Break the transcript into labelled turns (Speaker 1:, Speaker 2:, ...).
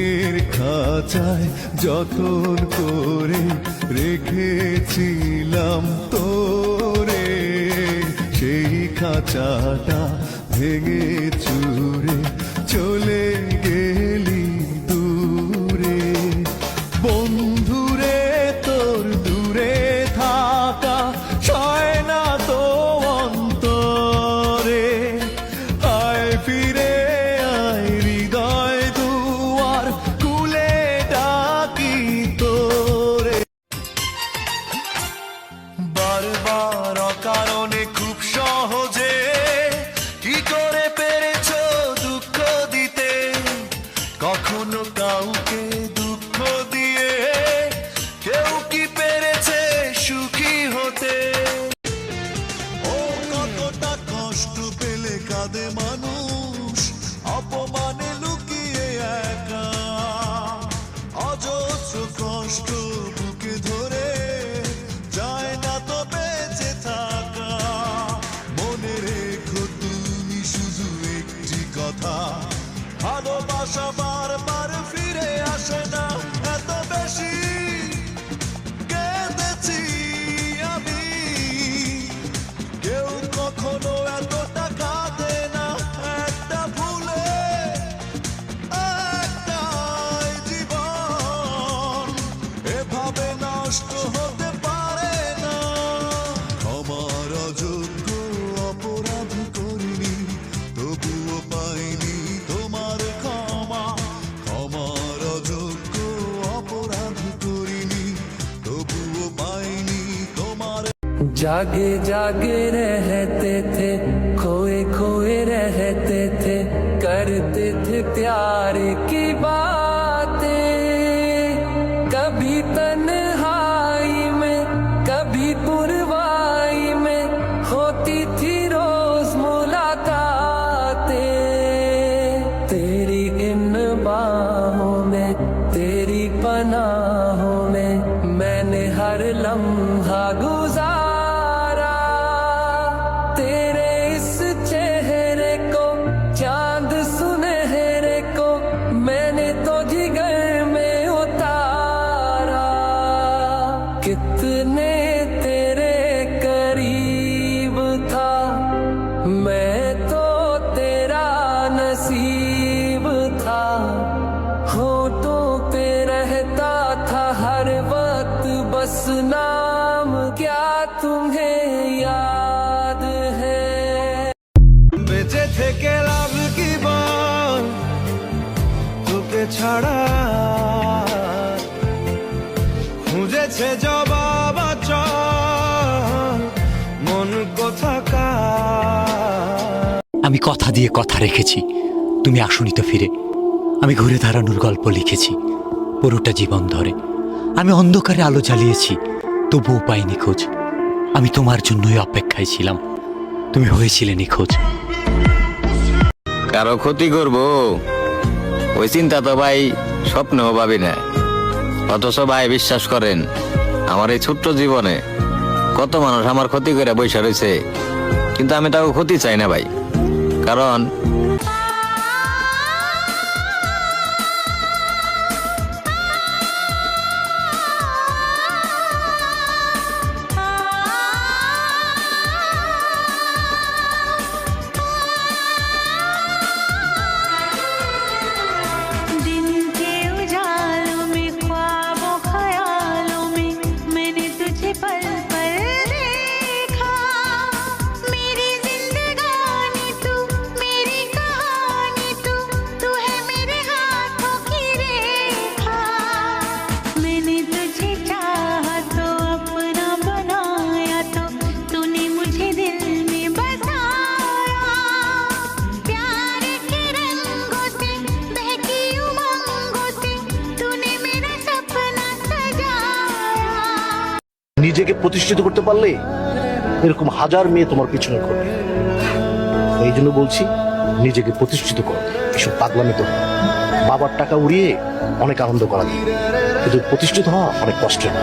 Speaker 1: বুকের খাঁচায় যতন করে রেখেছিলাম তোরে সেই খাঁচাটা ভেঙে চুরে চলে বারবার অকারণে খুব সহজে। কি করে পেরেছ দুঃখ দিতে? কখনো কাউকে দুঃখ দিয়ে কেউ কি পেরেছে সুখী হতে? কষ্ট পেলে কাঁদে মানুষ। ভালোবাসা
Speaker 2: जागे जागे रहते थे, खोए खोए रहते थे, करते थे प्यार की बातें। कभी तन्हाई में, कभी पुरवाई में होती थी रोज मुलाकातें। तेरी इन बाहों में, तेरी पनाहों में, मैंने हर लम्हा गुजारा नाम क्या तुम्हें याद है
Speaker 1: বেঁচে থেকে লাভ কি বল তোকে ছাড়া খুঁজেছে জবাব চল মন কোথাকার
Speaker 3: আমি কথা দিয়ে কথা রেখেছি তুমি আসনি তো ফিরে আমি ঘুরে দাঁড়ানোর গল্প লিখেছি পুরোটা জীবন ধরে আমি অন্ধকারে আলো জ্বালিয়েছি, তবুও পাইনি নিখোঁজ। আমি তোমার জন্যই অপেক্ষায় ছিলাম। তুমি হয়েছিলে নিখোঁজ।
Speaker 4: কারও ক্ষতি করব? ওই চিন্তা তো ভাই স্বপ্নেও ভাবি না। অথচ ভাই বিশ্বাস করেন, আমার এই ছোট্ট জীবনে কত মানুষ আমার ক্ষতি করে বৈশা রয়েছে। কিন্তু আমি তাকে ক্ষতি চাই না ভাই। কারণ
Speaker 5: নিজেকে প্রতিষ্ঠিত করতে পারলে এরকম হাজার মেয়ে তোমার পিছনে করবে এই জন্য বলছি, নিজেকে প্রতিষ্ঠিত করো। এসব পাগলামি করো বাবার টাকা উড়িয়ে অনেক আনন্দ করা যায়। কিন্তু প্রতিষ্ঠিত হওয়া অনেক কষ্টের।